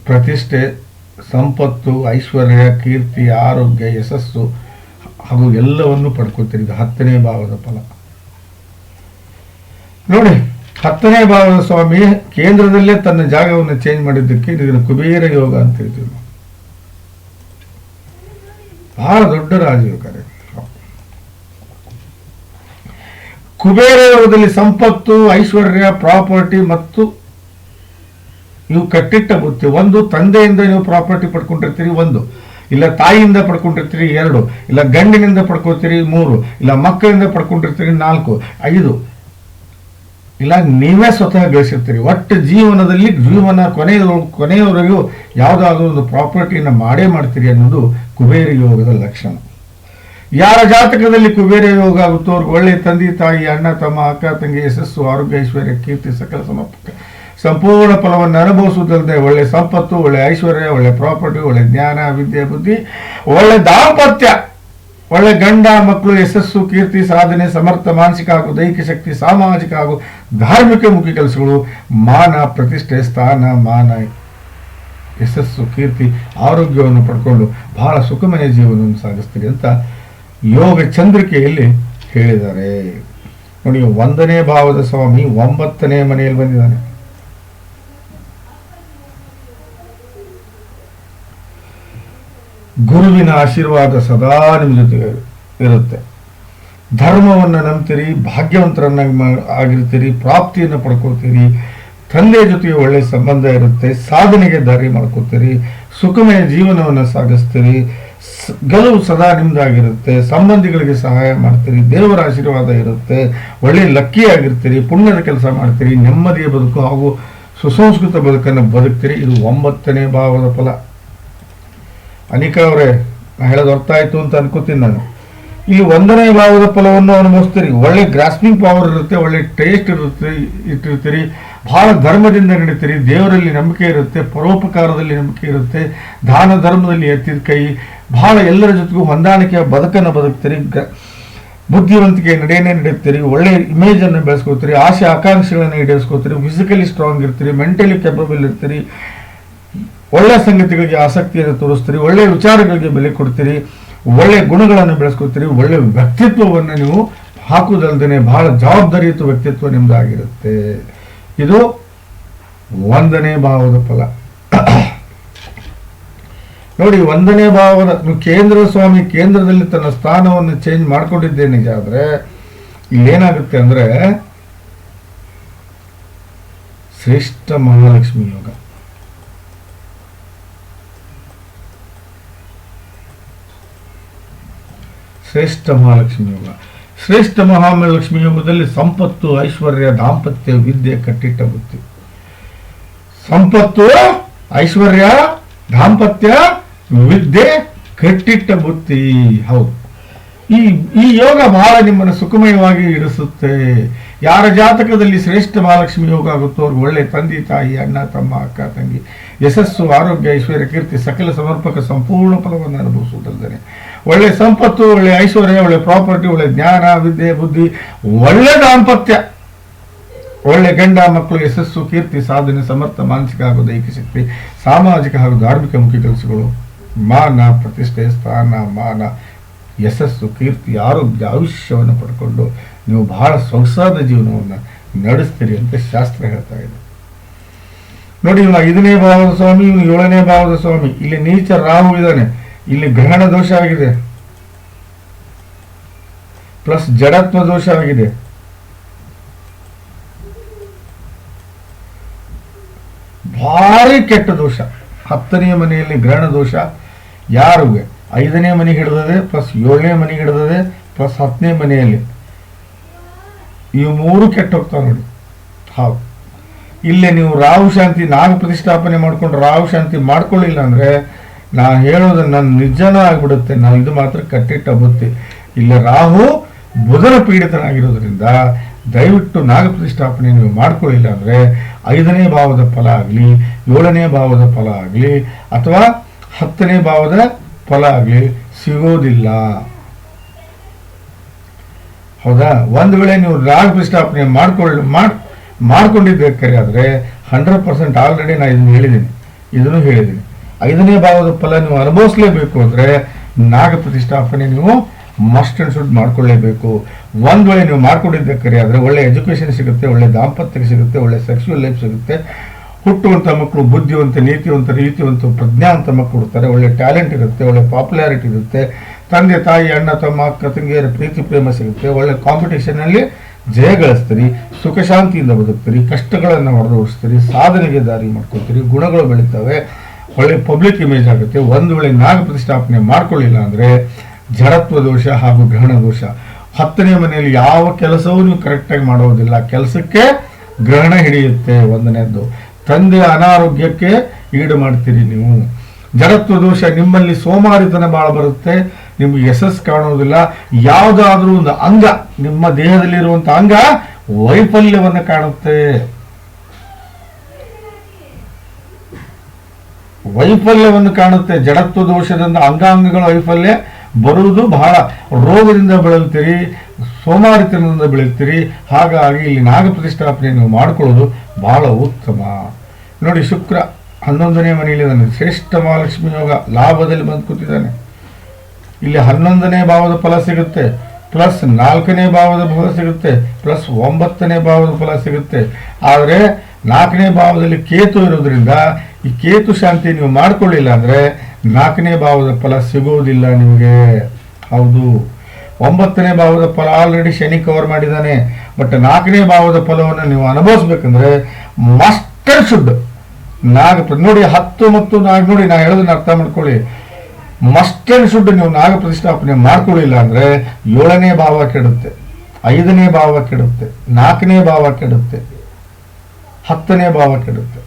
Speaker 1: ಪ್ರತಿಷ್ಠೆ, ಸಂಪತ್ತು, ಐಶ್ವರ್ಯ, ಕೀರ್ತಿ, ಆರೋಗ್ಯ, ಯಶಸ್ಸು ಹಾಗೂ ಎಲ್ಲವನ್ನು ಪಡ್ಕೊತೀರಿ. ಇದು ಹತ್ತನೇ ಭಾವದ ಫಲ. ನೋಡಿ, ಹತ್ತನೇ ಭಾವ ಸ್ವಾಮಿ ಕೇಂದ್ರದಲ್ಲೇ ತನ್ನ ಜಾಗವನ್ನು ಚೇಂಜ್ ಮಾಡಿದ್ದಕ್ಕೆ ಇದನ್ನು ಕುಬೇರ ಯೋಗ ಅಂತ ಹೇಳ್ತೀವಿ ಬಹಳ ದೊಡ್ಡ ರಾಜಯೋಗ. ಕುಬೇರ ಯೋಗದಲ್ಲಿ ಸಂಪತ್ತು, ಐಶ್ವರ್ಯ, ಪ್ರಾಪರ್ಟಿ ಮತ್ತು ನೀವು ಕಟ್ಟಿಟ್ಟ ಬುತ್ತಿ, ಒಂದು ತಂದೆಯಿಂದ ನೀವು ಪ್ರಾಪರ್ಟಿ ಪಡ್ಕೊಂಡಿರ್ತೀರಿ, ಒಂದು. ಇಲ್ಲ ತಾಯಿಯಿಂದ ಪಡ್ಕೊಂಡಿರ್ತೀರಿ, ಎರಡು. ಇಲ್ಲ ಗಂಡಿನಿಂದ ಪಡ್ಕೊತೀರಿ, ಮೂರು. ಇಲ್ಲ ಮಕ್ಕಳಿಂದ ಪಡ್ಕೊಂಡಿರ್ತೀರಿ, ನಾಲ್ಕು. ಐದು. ಇಲ್ಲ ನೀವೇ ಸ್ವತಃ ಗಳಿಸಿರ್ತೀರಿ ಒಟ್ಟು ಜೀವನದಲ್ಲಿ ಜೀವನ ಕೊನೆಯ ಕೊನೆಯವರೆಗೂ ಯಾವುದಾದ್ರೂ ಒಂದು ಪ್ರಾಪರ್ಟಿಯನ್ನು ಮಾಡೇ ಮಾಡ್ತೀರಿ ಅನ್ನೋದು ಕುಬೇರ ಯೋಗದ ಲಕ್ಷಣ. ಯಾರ ಜಾತಕದಲ್ಲಿ ಕುಬೇರ ಯೋಗ ಆಗುತ್ತೋ ಅವ್ರಿಗೆ ಒಳ್ಳೆ ತಂದೆ, ತಾಯಿ, ಅಣ್ಣ, ತಮ್ಮ, ಅಕ್ಕ, ತಂಗಿ, ಯಶಸ್ಸು, ಆರೋಗ್ಯ, ಐಶ್ವರ್ಯ, ಕೀರ್ತಿ, ಸಕಲ ಸಮರ್ಪಕ. ಸಂಪೂರ್ಣ ಫಲವನ್ನು ಅನುಭವಿಸುವುದಲ್ಲದೆ ಒಳ್ಳೆ ಸಂಪತ್ತು, ಒಳ್ಳೆ ಐಶ್ವರ್ಯ, ಒಳ್ಳೆ ಪ್ರಾಪರ್ಟಿ, ಒಳ್ಳೆ ಜ್ಞಾನ, ವಿದ್ಯೆ, ಬುದ್ಧಿ, ಒಳ್ಳೆ ದಾಂಪತ್ಯ. ಒಳ್ಳೆ ಗಂಡ ಮಕ್ಕಳು ಯಶಸ್ಸು, ಕೀರ್ತಿ, ಸಾಧನೆ, ಸಮರ್ಥ, ಮಾನಸಿಕ ಹಾಗೂ ದೈಹಿಕ ಶಕ್ತಿ, ಸಾಮಾಜಿಕ ಹಾಗೂ ಧಾರ್ಮಿಕ ಮುಖ್ಯ ಕೆಲಸಗಳು, ಮಾನ, ಪ್ರತಿಷ್ಠೆ, ಸ್ಥಾನ, ಮಾನ, ಯಶಸ್ಸು, ಕೀರ್ತಿ, ಆರೋಗ್ಯವನ್ನು ಪಡ್ಕೊಂಡು ಬಹಳ ಸುಖಮಯ ಜೀವನವನ್ನು ಸಾಗಿಸ್ತೀರಿ ಅಂತ ಯೋಗ ಚಂದ್ರಿಕೆಯಲ್ಲಿ ಹೇಳಿದ್ದಾರೆ. ನೋಡಿ, ಒಂದನೇ ಭಾವದ ಸ್ವಾಮಿ, ಒಂಬತ್ತನೇ ಮನೆಯಲ್ಲಿ ಬಂದಿದ್ದಾನೆ. ಗುರುವಿನ ಆಶೀರ್ವಾದ ಸದಾ ನಿಮ್ಮ ಜೊತೆಗೆ ಇರುತ್ತೆ. ಧರ್ಮವನ್ನು ನಂಬ್ತೀರಿ ಭಾಗ್ಯವಂತರನ್ನಾಗಿ ಮಾ- ಆಗಿರ್ತೀರಿ, ಪ್ರಾಪ್ತಿಯನ್ನು ಪಡ್ಕೋತೀರಿ ತಂದೆ ಜೊತೆಗೆ ಒಳ್ಳೆ ಸಂಬಂಧ ಇರುತ್ತೆ, ಸಾಧನೆಗೆ ದಾರಿ ಮಾಡ್ಕೋತೀರಿ ಸುಖಮಯ ಜೀವನವನ್ನು ಸಾಗಿಸ್ತೀರಿ ಗೆಲುವು ಸದಾ ನಿಮ್ಮದಾಗಿರುತ್ತೆ ಸಂಬಂಧಿಗಳಿಗೆ ಸಹಾಯ ಮಾಡ್ತೀರಿ, ದೇವರ ಆಶೀರ್ವಾದ ಇರುತ್ತೆ, ಒಳ್ಳೆ ಲಕ್ಕಿ ಆಗಿರ್ತೀರಿ, ಪುಣ್ಯದ ಕೆಲಸ ಮಾಡ್ತೀರಿ, ನೆಮ್ಮದಿಯ ಬದುಕು ಹಾಗೂ ಸುಸಂಸ್ಕೃತ ಬದುಕನ್ನು ಬದುಕ್ತೀರಿ, ಇದು ಒಂಬತ್ತನೇ ಭಾವದ ಫಲ. ಅನಿಕಾ ಅವರೇ, ನಾ ಹೇಳೋದು ಅರ್ಥ ಆಯ್ತು ಅಂತ ಅನ್ಕೋತೀನಿ ನಾನು. ಇಲ್ಲಿ ಒಂದನೇ ಭಾವದ ಫಲವನ್ನು ಅನುಭವಿಸ್ತೀರಿ ಒಳ್ಳೆ ಗ್ರಾಸ್ಪಿಂಗ್ ಪವರ್ ಇರುತ್ತೆ, ಒಳ್ಳೆ ಟೇಸ್ಟ್ ಇರುತ್ತೆ, ಇಟ್ಟಿರ್ತೀರಿ. ಬಹಳ ಧರ್ಮದಿಂದ ನಡೀತೀರಿ. ದೇವರಲ್ಲಿ ನಂಬಿಕೆ ಇರುತ್ತೆ, ಪರೋಪಕಾರದಲ್ಲಿ ನಂಬಿಕೆ ಇರುತ್ತೆ, ದಾನ ಧರ್ಮದಲ್ಲಿ ಎತ್ತಿದ ಕೈ. ಬಹಳ ಎಲ್ಲರ ಜೊತೆಗೂ ಹೊಂದಾಣಿಕೆಯ ಬದುಕನ್ನು ಬದುಕ್ತೀರಿ. ಬುದ್ಧಿವಂತಿಕೆ ನಡೆಯೇ ನಡೆಯುತ್ತೀರಿ ಒಳ್ಳೆ ಇಮೇಜನ್ನು ಬೆಳೆಸ್ಕೋತೀರಿ. ಆಸೆ, ಆಕಾಂಕ್ಷೆಗಳನ್ನು ಈಡೇರಿಸ್ಕೋತೀರಿ. ಫಿಸಿಕಲಿ ಸ್ಟ್ರಾಂಗ್ ಇರ್ತೀರಿ. ಮೆಂಟಲಿ ಕೆಪಬಲ್ ಇರ್ತೀರಿ. ಒಳ್ಳೆ ಸಂಗತಿಗಳಿಗೆ ಆಸಕ್ತಿಯನ್ನು ತೋರಿಸ್ತೀರಿ, ಒಳ್ಳೆ ವಿಚಾರಗಳಿಗೆ ಬೆಲೆ ಕೊಡ್ತೀರಿ, ಒಳ್ಳೆ ಗುಣಗಳನ್ನು ಬೆಳೆಸ್ಕೊಳ್ತೀರಿ ಒಳ್ಳೆ ವ್ಯಕ್ತಿತ್ವವನ್ನು ನೀವು ಹಾಕುವುದಲ್ದೇ ಬಹಳ ಜವಾಬ್ದಾರಿಯುತ ವ್ಯಕ್ತಿತ್ವ ನಿಮ್ದಾಗಿರುತ್ತೆ. ಇದು ಒಂದನೇ ಭಾವದ ಫಲ. ನೋಡಿ, ಒಂದನೇ ಭಾವದ ಕೇಂದ್ರ ಸ್ವಾಮಿ ಕೇಂದ್ರದಲ್ಲಿ ತನ್ನ ಸ್ಥಾನವನ್ನು ಚೇಂಜ್ ಮಾಡ್ಕೊಂಡಿದ್ದೇ ನಿಜ ಆದ್ರೆ ಇಲ್ಲೇನಾಗುತ್ತೆ ಅಂದ್ರೆ ಶ್ರೇಷ್ಠ ಮಹಾಲಕ್ಷ್ಮಿ ಯೋಗ. ಶ್ರೇಷ್ಠ ಮಹಾಲಕ್ಷ್ಮಿ ಯೋಗ. ಶ್ರೇಷ್ಠ ಮಹಾಲಕ್ಷ್ಮಿ ಯೋಗದಲ್ಲಿ ಸಂಪತ್ತು, ಐಶ್ವರ್ಯ, ದಾಂಪತ್ಯ, ವಿದ್ಯೆ, ಕಟ್ಟಿಟ್ಟ ಬುತ್ತಿ ಸಂಪತ್ತು, ಐಶ್ವರ್ಯ, ದಾಂಪತ್ಯ, ವಿದ್ಯೆ, ಕಟ್ಟಿಟ್ಟ ಬುತ್ತಿ ಹೌದು. ಈ ಈ ಯೋಗ ಬಹಳ ನಿಮ್ಮನ್ನು ಸುಖಮಯವಾಗಿ ಇರಿಸುತ್ತೆ. ಯಾರ ಜಾತಕದಲ್ಲಿ ಶ್ರೇಷ್ಠ ಮಹಾಲಕ್ಷ್ಮಿ ಯೋಗ ಆಗುತ್ತೋ ಅವ್ರಿಗೆ ಒಳ್ಳೆ ತಂದೆ, ತಾಯಿ, ಅಣ್ಣ, ತಮ್ಮ, ಅಕ್ಕ, ತಂಗಿ ಯಶಸ್ಸು, ಆರೋಗ್ಯ, ಐಶ್ವರ್ಯ, ಕೀರ್ತಿ, ಸಕಲ ಸಮರ್ಪಕ, ಸಂಪೂರ್ಣ ಫಲವನ್ನು ಅನುಭವಿಸುವುದಲ್ಲದೆ ಒಳ್ಳೆ ಸಂಪತ್ತು, ಒಳ್ಳೆ ಐಶ್ವರ್ಯ, ಒಳ್ಳೆ ಪ್ರಾಪರ್ಟಿ ಒಳ್ಳೆ ಜ್ಞಾನ, ವಿದ್ಯೆ, ಬುದ್ಧಿ, ಒಳ್ಳೆ ದಾಂಪತ್ಯ. ಒಳ್ಳೆ ಗಂಡ, ಮಕ್ಕಳು, ಯಶಸ್ಸು, ಕೀರ್ತಿ, ಸಾಧನೆ, ಸಮರ್ಥ, ಮಾನಸಿಕ ಹಾಗೂ ದೈಹಿಕ ಶಕ್ತಿ, ಸಾಮಾಜಿಕ ಹಾಗೂ ಧಾರ್ಮಿಕ ಮುಖ್ಯ ಕೆಲಸಗಳು. ಮಾನ, ಪ್ರತಿಷ್ಠೆ, ಸ್ಥಾನ, ಮಾನ, ಯಶಸ್ಸು, ಕೀರ್ತಿ, ಆರೋಗ್ಯ, ಆಯುಷ್ಯವನ್ನು ಪಡ್ಕೊಂಡು ನೀವು ಬಹಳ ಸೊಗಸಾದ ಜೀವನವನ್ನು ನಡೆಸ್ತೀರಿ ಅಂತ ಶಾಸ್ತ್ರ ಹೇಳ್ತಾ ಇದೆ. ನೋಡಿ ಇವನು ಐದನೇ ಭಾವದ ಸ್ವಾಮಿ ಇವನು ಏಳನೇ ಭಾವದ ಸ್ವಾಮಿ ಇಲ್ಲಿ ನೀಚ ರಾಹು ಇದ್ದಾನೆ. ಇಲ್ಲಿ ಗ್ರಹಣ ದೋಷ ಆಗಿದೆ ಪ್ಲಸ್ ಜಡತ್ವ ದೋಷ ಆಗಿದೆ ಭಾರಿ ಕೆಟ್ಟ ದೋಷ. ಹತ್ತನೇ ಮನೆಯಲ್ಲಿ ಗ್ರಹಣ ದೋಷ. ಯಾರು? ಐದನೇ ಮನೆಗೆ ಹಿಡಿದದೆ, ಪ್ಲಸ್ ಏಳನೇ ಮನೆಗೆ ಹಿಡಿದದೆ, ಪ್ಲಸ್ ಹತ್ತನೇ ಮನೆಯಲ್ಲಿ. ಇವು ಮೂರು ಕೆಟ್ಟ ಹೋಗ್ತಾವೆ ನೋಡಿ. ಹೌದು. ಇಲ್ಲೇ ನೀವು ರಾಹು ಶಾಂತಿ ನಾಗ ಪ್ರತಿಷ್ಠಾಪನೆ ಮಾಡ್ಕೊಂಡು ರಾಹು ಶಾಂತಿ ಮಾಡ್ಕೊಳ್ಳಿಲ್ಲ ಅಂದ್ರೆ ನಾ ಹೇಳೋದು ನನ್ನ ನಿಜನ ಆಗಿಬಿಡುತ್ತೆ. ನಾನು ಇದು ಮಾತ್ರ ಕಟ್ಟಿಟ್ಟ ಬುತ್ತಿ. ಇಲ್ಲ ರಾಹು ಬುಧನ ಪೀಡಿತನಾಗಿರೋದ್ರಿಂದ ದಯವಿಟ್ಟು ನಾಗ ಪ್ರತಿಷ್ಠಾಪನೆ ನೀವು ಮಾಡ್ಕೊಳ್ಳಿಲ್ಲ ಅಂದ್ರೆ ಐದನೇ ಭಾವದ ಫಲ ಆಗಲಿ, ಏಳನೇ ಭಾವದ ಫಲ ಆಗಲಿ, ಅಥವಾ ಹತ್ತನೇ ಭಾವದ ಫಲ ಆಗಲಿ ಸಿಗೋದಿಲ್ಲ. ಹೌದಾ? ಒಂದು ವೇಳೆ ನೀವು ರಾಗ ಪ್ರತಿಷ್ಠಾಪನೆ ಮಾಡ್ಕೊಳ್ಳಿ ಮಾಡ್ ಮಾಡ್ಕೊಂಡಿದ್ದಕ್ಕೆ ಆದರೆ ಹಂಡ್ರೆಡ್ ಪರ್ಸೆಂಟ್ ಆಲ್ರೆಡಿ ನಾನು ಇದನ್ನು ಹೇಳಿದ್ದೀನಿ. ಇದನ್ನು ಹೇಳಿದ್ದೀನಿ. ಐದನೇ ಭಾವದ ಫಲ ನೀವು ಅನುಭವಿಸ್ಲೇಬೇಕು ಅಂದರೆ ನಾಗ ಪ್ರತಿಷ್ಠಾಪನೆ ನೀವು ಮಸ್ಟ್ ಅಂಡ್ ಶುಡ್ ಮಾಡ್ಕೊಳ್ಳೇಬೇಕು. ಒಂದು ವೇಳೆ ನೀವು ಮಾಡ್ಕೊಂಡಿದ್ದಕ್ಕೆ ಆದರೆ ಒಳ್ಳೆ ಎಜುಕೇಷನ್ ಸಿಗುತ್ತೆ, ಒಳ್ಳೆ ದಾಂಪತ್ಯ ಸಿಗುತ್ತೆ, ಒಳ್ಳೆ ಸೆಕ್ಸುವಲ್ ಲೈಫ್ ಸಿಗುತ್ತೆ. ಹುಟ್ಟುವಂಥ ಮಕ್ಕಳು ಬುದ್ಧಿವಂತ, ನೀತಿವಂತ, ರೀತಿವಂತ, ಪ್ರಜ್ಞಾವಂತ ಮಕ್ಕಳು ಹುಡ್ತಾರೆ, ಒಳ್ಳೆ ಟ್ಯಾಲೆಂಟ್ ಇರುತ್ತೆ, ಒಳ್ಳೆ ಪಾಪ್ಯುಲಾರಿಟಿ ಇರುತ್ತೆ. ತಂದೆ, ತಾಯಿ, ಅಣ್ಣ, ತಮ್ಮ, ಅಕ್ಕ, ತಂಗಿಯರ ಪ್ರೀತಿ, ಪ್ರೇಮ ಸಿಗುತ್ತೆ, ಒಳ್ಳೆ ಕಾಂಪಿಟೇಷನಲ್ಲಿ ಜಯ ಗಳಿಸ್ತೀರಿ, ಸುಖ ಶಾಂತಿಯಿಂದ ಬದುಕ್ತೀರಿ, ಕಷ್ಟಗಳನ್ನು ಹೊಡೆದೋಡಿಸ್ತೀರಿ ಸಾಧನೆಗೆ ದಾರಿ ಮಾಡ್ಕೊತೀರಿ, ಗುಣಗಳು ಬೆಳೀತವೆ, ಒಳ್ಳೆ ಪಬ್ಲಿಕ್ ಇಮೇಜ್ ಆಗುತ್ತೆ. ಒಂದು ವೇಳೆ ನಾಗ ಪ್ರತಿಷ್ಠಾಪನೆ ಮಾಡ್ಕೊಳ್ಳಿಲ್ಲ ಅಂದರೆ ಜಡತ್ವ ದೋಷ ಹಾಗೂ ಗ್ರಹಣ ದೋಷ. ಹತ್ತನೇ ಮನೆಯಲ್ಲಿ ಯಾವ ಕೆಲಸವೂ ನೀವು ಕರೆಕ್ಟಾಗಿ ಮಾಡೋದಿಲ್ಲ. ಕೆಲಸಕ್ಕೆ ಗ್ರಹಣ ಹಿಡಿಯುತ್ತೆ ಒಂದನೇದ್ದು. ತಂದೆ ಅನಾರೋಗ್ಯಕ್ಕೆ ಈಡು ಮಾಡ್ತೀರಿ ನೀವು. ಜಡತ್ವ ದೋಷ ನಿಮ್ಮಲ್ಲಿ ಸೋಮಾರಿತನ ಭಾಳ ಬರುತ್ತೆ. ನಿಮ್ಗೆ ಯಶಸ್ಸು ಕಾಣುವುದಿಲ್ಲ. ಯಾವುದಾದ್ರೂ ಒಂದು ಅಂಗ, ನಿಮ್ಮ ದೇಹದಲ್ಲಿರುವಂತ ಅಂಗ ವೈಫಲ್ಯವನ್ನು ಕಾಣುತ್ತೆ. ವೈಫಲ್ಯವನ್ನು ಕಾಣುತ್ತೆ. ಜಡತ್ವ ದೋಷದಿಂದ ಅಂಗಾಂಗಗಳ ವೈಫಲ್ಯ ಬರುವುದು ಬಹಳ ರೋಗದಿಂದ ಬೆಳೆಯುತ್ತೀರಿ ಸೋಮಾರಿತನದಿಂದ ಬೆಳೆಯುತ್ತೀರಿ ಹಾಗಾಗಿ ಇಲ್ಲಿ ನಾಗ ಪ್ರತಿಷ್ಠಾಪನೆ ನೀವು ಮಾಡಿಕೊಳ್ಳೋದು ಬಹಳ ಉತ್ತಮ. ನೋಡಿ ಶುಕ್ರ ಹನ್ನೊಂದನೇ ಮನೆಯಲ್ಲಿ ನನ್ನ ಶ್ರೇಷ್ಠ ಮಹಾಲಕ್ಷ್ಮಿ ಯೋಗ ಲಾಭದಲ್ಲಿ ಬಂದು ಕೂತಿದ್ದಾನೆ. ಇಲ್ಲಿ ಹನ್ನೊಂದನೇ ಭಾವದ ಫಲ ಸಿಗುತ್ತೆ ಪ್ಲಸ್ ನಾಲ್ಕನೇ ಭಾವದ ಫಲ ಸಿಗುತ್ತೆ ಪ್ಲಸ್ ಒಂಬತ್ತನೇ ಭಾವದ ಫಲ ಸಿಗುತ್ತೆ. ಆದರೆ ನಾಲ್ಕನೇ ಭಾವದಲ್ಲಿ ಕೇತು ಇರೋದ್ರಿಂದ ಈ ಕೇತು ಶಾಂತಿ ನೀವು ಮಾಡಿಕೊಳ್ಳಿಲ್ಲ ಅಂದರೆ ನಾಲ್ಕನೇ ಭಾವದ ಫಲ ಸಿಗುವುದಿಲ್ಲ ನಿಮಗೆ. ಹೌದು. ಒಂಬತ್ತನೇ ಭಾವದ ಫಲ ಆಲ್ರೆಡಿ ಶನಿ ಕವರ್ ಮಾಡಿದ್ದಾನೆ. ಬಟ್ ನಾಲ್ಕನೇ ಭಾವದ ಫಲವನ್ನು ನೀವು ಅನುಭವಿಸ್ಬೇಕಂದ್ರೆ ಮಸ್ಟರ್ ಶುಡ್ ನಾಗ, ನೋಡಿ ಹತ್ತು ಮತ್ತು ನಾಲ್ಕು ನೋಡಿ, ನಾ ಹೇಳೋದನ್ನ ಅರ್ಥ ಮಾಡ್ಕೊಳ್ಳಿ. ಮಸ್ಟ್ ಅಂಡ್ ಶುಡ್ ನೀವು ನಾಗ ಪ್ರತಿಷ್ಠಾಪನೆ ಮಾಡ್ಕೊಳ್ಳಿಲ್ಲ ಅಂದ್ರೆ ಏಳನೇ ಭಾವ ಕೆಡುತ್ತೆ, ಐದನೇ ಭಾವ ಕೆಡುತ್ತೆ, ನಾಲ್ಕನೇ ಭಾವ ಕೆಡುತ್ತೆ, ಹತ್ತನೇ ಭಾವ ಕೆಡುತ್ತೆ.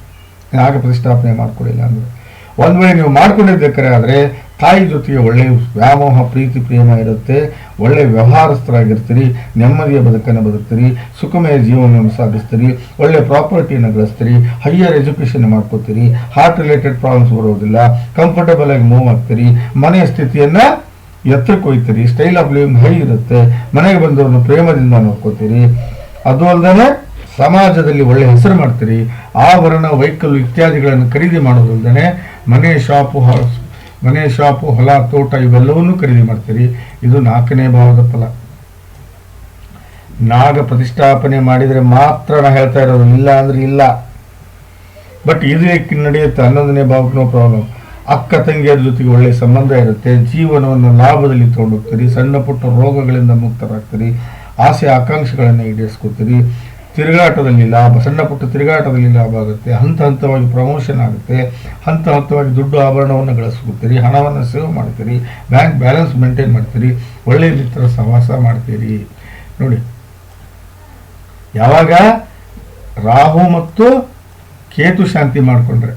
Speaker 1: ನಾಗ ಪ್ರತಿಷ್ಠಾಪನೆ ಮಾಡ್ಕೊಳ್ಳಿಲ್ಲ ಅಂದ್ರೆ. ಒಂದ್ ವೇಳೆ ನೀವು ಮಾಡ್ಕೊಂಡಿದ್ದಕ್ಕೆ ಆದ್ರೆ ತಾಯಿ ಜೊತೆಗೆ ಒಳ್ಳೆಯ ವ್ಯಾಮೋಹ, ಪ್ರೀತಿ, ಪ್ರೇಮ ಇರುತ್ತೆ. ಒಳ್ಳೆಯ ವ್ಯವಹಾರಸ್ಥರಾಗಿರ್ತೀರಿ. ನೆಮ್ಮದಿಯ ಬದುಕನ್ನು ಬದುಕ್ತೀರಿ. ಸುಖಮಯ ಜೀವನವನ್ನು ಸಾಗಿಸ್ತೀರಿ. ಒಳ್ಳೆಯ ಪ್ರಾಪರ್ಟಿಯನ್ನು ಗಳಿಸ್ತೀರಿ. ಹೈಯರ್ ಎಜುಕೇಷನ್ ಮಾಡ್ಕೋತೀರಿ. ಹಾರ್ಟ್ ರಿಲೇಟೆಡ್ ಪ್ರಾಬ್ಲಮ್ಸ್ ಬರೋದಿಲ್ಲ. ಕಂಫರ್ಟಬಲ್ ಆಗಿ ಮೂವ್ ಆಗ್ತೀರಿ. ಮನೆಯ ಸ್ಥಿತಿಯನ್ನು ಎತ್ತರಕ್ಕೆ ಹೋಗ್ತೀರಿ ಸ್ಟೈಲ್ ಆಫ್ ಲಿವಿಂಗ್ ಹೈ ಇರುತ್ತೆ. ಮನೆಗೆ ಬಂದವ್ರನ್ನ ಪ್ರೇಮದಿಂದ ನೋಡ್ಕೋತೀರಿ. ಅದು ಅಲ್ಲದೆ ಸಮಾಜದಲ್ಲಿ ಒಳ್ಳೆ ಹೆಸರು ಮಾಡ್ತೀರಿ. ಆಭರಣ ವೆಹಿಕಲ್ ಇತ್ಯಾದಿಗಳನ್ನು ಖರೀದಿ ಮಾಡೋದಲ್ದೇ ಮನೆ ಶಾಪು ಹ- ಮನೆ ಶಾಪು, ಹೊಲ, ತೋಟ ಇವೆಲ್ಲವನ್ನೂ ಖರೀದಿ ಮಾಡ್ತೀರಿ. ಇದು ನಾಲ್ಕನೇ ಭಾವದ ಫಲ. ನಾಗ ಪ್ರತಿಷ್ಠಾಪನೆ ಮಾಡಿದರೆ ಮಾತ್ರ ನಾ ಹೇಳ್ತಾ ಇರೋದು, ಇಲ್ಲ ಅಂದ್ರೆ ಇಲ್ಲ. ಬಟ್ ಇದು ಏಕೆ ನಡೆಯುತ್ತೆ? ಹನ್ನೊಂದನೇ ಭಾವಕ್ಕೂ ಪ್ರಾಬ್ಲಮ್ ಅಕ್ಕ ತಂಗಿಯರ ಜೊತೆಗೆ ಒಳ್ಳೆಯ ಸಂಬಂಧ ಇರುತ್ತೆ, ಜೀವನವನ್ನು ಲಾಭದಲ್ಲಿ ತಗೊಂಡೋಗ್ತೀರಿ, ಸಣ್ಣ ಪುಟ್ಟ ರೋಗಗಳಿಂದ ಮುಕ್ತರಾಗ್ತೀರಿ, ಆಸೆ, ಆಕಾಂಕ್ಷೆಗಳನ್ನು ಈಡೇರಿಸ್ಕೊತೀರಿ. ತಿರುಗಾಟದಲ್ಲಿ ಲಾಭ, ಸಣ್ಣ ಪುಟ್ಟ ತಿರುಗಾಟದಲ್ಲಿ ಲಾಭ ಆಗುತ್ತೆ. ಹಂತ ಹಂತವಾಗಿ ಪ್ರಮೋಷನ್ ಆಗುತ್ತೆ. ಹಂತ ಹಂತವಾಗಿ ದುಡ್ಡು ಆಭರಣವನ್ನು ಗಳಿಸ್ಕೊಡ್ತೀರಿ, ಹಣವನ್ನು ಸೇವ್ ಮಾಡ್ತೀರಿ ಬ್ಯಾಂಕ್ ಬ್ಯಾಲೆನ್ಸ್ ಮೇಂಟೈನ್ ಮಾಡ್ತೀರಿ ಒಳ್ಳೆಯ ಮಿತ್ರ ಸಹವಾಸ ಮಾಡ್ತೀರಿ. ನೋಡಿ, ಯಾವಾಗ ರಾಹು ಮತ್ತು ಕೇತು ಶಾಂತಿ ಮಾಡಿಕೊಂಡ್ರೆ.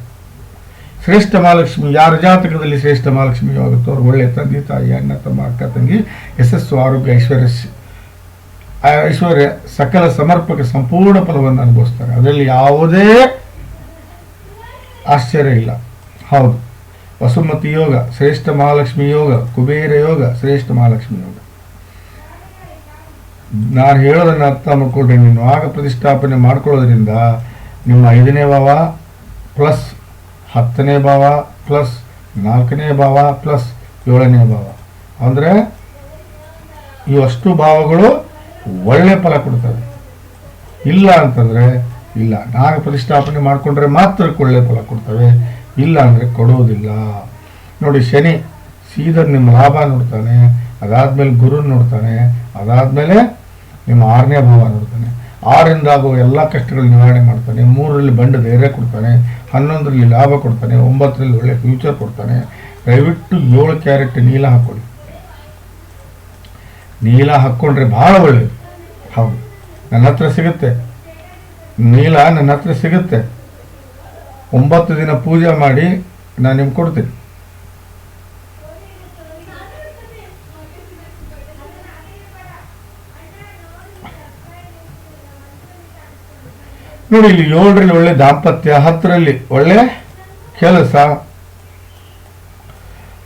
Speaker 1: ಶ್ರೇಷ್ಠ ಮಹಾಲಕ್ಷ್ಮಿ, ಯಾರ ಜಾತಕದಲ್ಲಿ ಶ್ರೇಷ್ಠ ಮಹಾಲಕ್ಷ್ಮಿ ಆಗುತ್ತೋ ಅವ್ರು ಒಳ್ಳೆ ತಂದೆ, ತಾಯಿ, ಅಣ್ಣ, ತಮ್ಮ, ಅಕ್ಕ, ತಂಗಿ, ಯಶಸ್ಸು, ಆರೋಗ್ಯ, ಐಶ್ವರ್ಯ ಆ ಐಶ್ವರ್ಯ ಸಕಲ ಸಮರ್ಪಕ ಸಂಪೂರ್ಣ ಫಲವನ್ನು ಅನುಭವಿಸ್ತಾರೆ. ಅದರಲ್ಲಿ ಯಾವುದೇ ಆಶ್ಚರ್ಯ ಇಲ್ಲ. ಹೌದು. ವಸುಮತಿ ಯೋಗ, ಶ್ರೇಷ್ಠ ಮಹಾಲಕ್ಷ್ಮಿ ಯೋಗ, ಕುಬೇರ ಯೋಗ, ಶ್ರೇಷ್ಠ ಮಹಾಲಕ್ಷ್ಮಿ ಯೋಗ. ನಾನು ಹೇಳೋದನ್ನು ಅರ್ಥ ಮಾಡ್ಕೊಂಡ್ರೆ ನೀನು ಆಗ ಪ್ರತಿಷ್ಠಾಪನೆ ಮಾಡ್ಕೊಳ್ಳೋದ್ರಿಂದ ನಿಮ್ಮ ಐದನೇ ಭಾವ ಪ್ಲಸ್ ಹತ್ತನೇ ಭಾವ ಪ್ಲಸ್ ನಾಲ್ಕನೇ ಭಾವ ಪ್ಲಸ್ ಏಳನೇ ಭಾವ. ಅಂದರೆ ಇವಷ್ಟು ಭಾವಗಳು ಒಳ್ಳೆ ಫಲ ಕೊಡ್ತದೆ. ಇಲ್ಲ ಅಂತಂದರೆ, ಇಲ್ಲ, ನಾಗ ಪ್ರತಿಷ್ಠಾಪನೆ ಮಾಡಿಕೊಂಡ್ರೆ ಮಾತ್ರ ಒಳ್ಳೆ ಫಲ ಕೊಡ್ತವೆ, ಇಲ್ಲ ಅಂದರೆ ಕೊಡೋದಿಲ್ಲ. ನೋಡಿ, ಶನಿ ಸೀದರ್ ನಿಮ್ಮ ಲಾಭ ನೋಡ್ತಾನೆ, ಅದಾದ್ಮೇಲೆ ಗುರು ನೋಡ್ತಾನೆ, ಅದಾದಮೇಲೆ ನಿಮ್ಮ ಆರನೇ ಭಾವ ನೋಡ್ತಾನೆ. ಆರಿಂದ ಆಗುವ ಎಲ್ಲ ಕಷ್ಟಗಳು ನಿವಾರಣೆ ಮಾಡ್ತಾನೆ, ಮೂರರಲ್ಲಿ ಬಂಡ ಧೈರ್ಯ ಕೊಡ್ತಾನೆ, ಹನ್ನೊಂದರಲ್ಲಿ ಲಾಭ ಕೊಡ್ತಾನೆ, ಒಂಬತ್ತರಲ್ಲಿ ಒಳ್ಳೆ ಫ್ಯೂಚರ್ ಕೊಡ್ತಾನೆ. ದಯವಿಟ್ಟು ಏಳು ಕ್ಯಾರೆಟ್ ನೀಲ ಹಾಕ್ಕೊಳ್ಳಿ ನೀಲ ಹಾಕ್ಕೊಂಡ್ರೆ ಬಹಳ ಒಳ್ಳೆಯದು ಹೌದು. ನನ್ನ ಹತ್ರ ಸಿಗುತ್ತೆ. ನೀಲ ನನ್ನ ಹತ್ರ ಸಿಗುತ್ತೆ. ಒಂಬತ್ತು ದಿನ ಪೂಜೆ ಮಾಡಿ ನಾನು ನಿಮ್ಗೆ ಕೊಡ್ತೀನಿ. ನೋಡಿ, ಇಲ್ಲಿ ಏಳರಲ್ಲಿ ಒಳ್ಳೆ ದಾಂಪತ್ಯ, ಹತ್ತರಲ್ಲಿ ಒಳ್ಳೆ ಕೆಲಸ,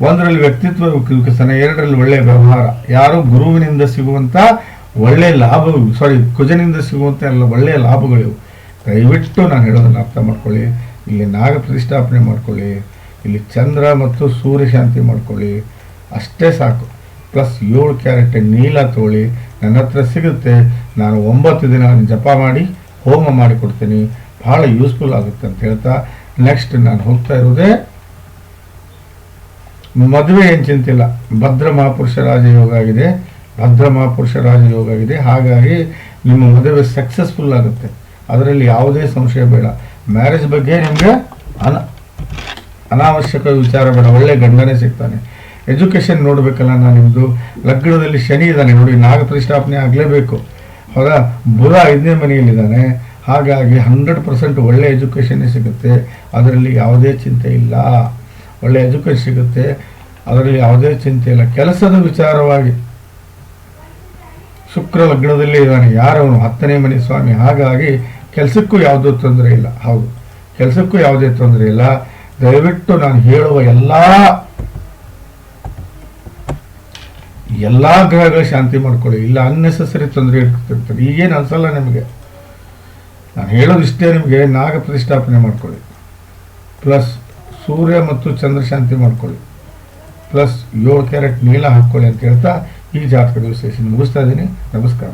Speaker 1: ಒಂದರಲ್ಲಿ ವ್ಯಕ್ತಿತ್ವ ವಿಕಸನ, ಎರಡರಲ್ಲಿ ಒಳ್ಳೆ ವ್ಯವಹಾರ. ಯಾರು ಗುರುವಿನಿಂದ ಸಿಗುವಂತ ಒಳ್ಳೆ ಲಾಭ ಸಾರಿ ಕುಜನಿಂದ ಸಿಗುವಂಥ ಎಲ್ಲ ಒಳ್ಳೆಯ ಲಾಭಗಳಿವು. ದಯವಿಟ್ಟು ನಾನು ಹೇಳೋದನ್ನು ಅರ್ಥ ಮಾಡ್ಕೊಳ್ಳಿ. ಇಲ್ಲಿ ನಾಗ ಪ್ರತಿಷ್ಠಾಪನೆ ಮಾಡ್ಕೊಳ್ಳಿ. ಇಲ್ಲಿ ಚಂದ್ರ ಮತ್ತು ಸೂರ್ಯ ಶಾಂತಿ ಮಾಡ್ಕೊಳ್ಳಿ. ಅಷ್ಟೇ ಸಾಕು. ಪ್ಲಸ್ ಏಳು ಕ್ಯಾರೆಟ್ ನೀಲ ತೋಳಿ ನನ್ನ ಹತ್ರ ಸಿಗುತ್ತೆ. ನಾನು ಒಂಬತ್ತು ದಿನ ಜಪ ಮಾಡಿ, ಹೋಮ ಮಾಡಿ ಕೊಡ್ತೀನಿ. ಭಾಳ ಯೂಸ್ಫುಲ್ ಆಗುತ್ತೆ ಅಂತ ಹೇಳ್ತಾ ನೆಕ್ಸ್ಟ್ ನಾನು ಹೋಗ್ತಾ ಇರೋದೇ, ಮದುವೆ ಏನು ಚಿಂತಿಲ್ಲ ಭದ್ರ ಮಹಾಪುರುಷ ರಾಜಯೋಗ ಆಗಿದೆ. ಭದ್ರ ಮಹಾಪುರುಷ ರಾಜಯೋಗ ಇದೆ ಹಾಗಾಗಿ ನಿಮ್ಮ ಮದುವೆ ಸಕ್ಸಸ್ಫುಲ್ ಆಗುತ್ತೆ. ಅದರಲ್ಲಿ ಯಾವುದೇ ಸಂಶಯ ಬೇಡ. ಮ್ಯಾರೇಜ್ ಬಗ್ಗೆ ನಿಮಗೆ ಅನ, ಅನಾವಶ್ಯಕ ವಿಚಾರ ಬೇಡ. ಒಳ್ಳೆ ಗಂಡನೇ ಸಿಗ್ತಾನೆ. ಎಜುಕೇಷನ್ ನೋಡಬೇಕಲ್ಲ ನಾನು ನಿಮ್ಮದು ಲಗ್ನದಲ್ಲಿ ಶನಿ ಇದ್ದಾನೆ. ನೋಡಿ, ನಾಗ ಪ್ರತಿಷ್ಠಾಪನೆ ಆಗಲೇಬೇಕು. ಹೌದಾ? ಬುಧ ಐದನೇ ಮನೆಯಲ್ಲಿದ್ದಾನೆ. ಹಾಗಾಗಿ ಹಂಡ್ರೆಡ್ ಪರ್ಸೆಂಟ್ ಒಳ್ಳೆ ಎಜುಕೇಷನ್ನೇ ಸಿಗುತ್ತೆ. ಅದರಲ್ಲಿ ಯಾವುದೇ ಚಿಂತೆ ಇಲ್ಲ. ಒಳ್ಳೆ ಎಜುಕೇಷನ್ ಸಿಗುತ್ತೆ. ಅದರಲ್ಲಿ ಯಾವುದೇ ಚಿಂತೆ ಇಲ್ಲ. ಕೆಲಸದ ವಿಚಾರವಾಗಿ ಶುಕ್ರ ಲಗ್ನದಲ್ಲಿ ಇದ್ದಾನೆ. ಯಾರವನು? ಹತ್ತನೇ ಮನೆ ಸ್ವಾಮಿ. ಹಾಗಾಗಿ ಕೆಲಸಕ್ಕೂ ಯಾವುದೂ ತೊಂದರೆ ಇಲ್ಲ. ಹೌದು. ಕೆಲಸಕ್ಕೂ ಯಾವುದೇ ತೊಂದರೆ ಇಲ್ಲ. ದಯವಿಟ್ಟು ನಾನು ಹೇಳುವ ಎಲ್ಲ ಎಲ್ಲ ಗ್ರಹಗಳ ಶಾಂತಿ ಮಾಡ್ಕೊಳ್ಳಿ. ಇಲ್ಲ ಅನ್ನೆಸೆಸರಿ ತೊಂದರೆ ಇರ್ತಿರ್ತಾರೆ ಈಗೇನು ಅನ್ಸಲ್ಲ ನಿಮಗೆ. ನಾನು ಹೇಳೋದು ಇಷ್ಟೇ ನಿಮಗೆ, ನಾಗ ಪ್ರತಿಷ್ಠಾಪನೆ ಮಾಡ್ಕೊಳ್ಳಿ. ಪ್ಲಸ್ ಸೂರ್ಯ ಮತ್ತು ಚಂದ್ರ ಶಾಂತಿ ಮಾಡ್ಕೊಳ್ಳಿ. ಪ್ಲಸ್ ಏಳು ಕ್ಯಾರೆಟ್ ನೀಲ ಹಾಕ್ಕೊಳ್ಳಿ ಅಂತ ಹೇಳ್ತಾ ಈ ಜಾತಕದ ವಿಶೇಷ ಮುಗಿಸ್ತಾ ಇದ್ದೀನಿ ನಮಸ್ಕಾರ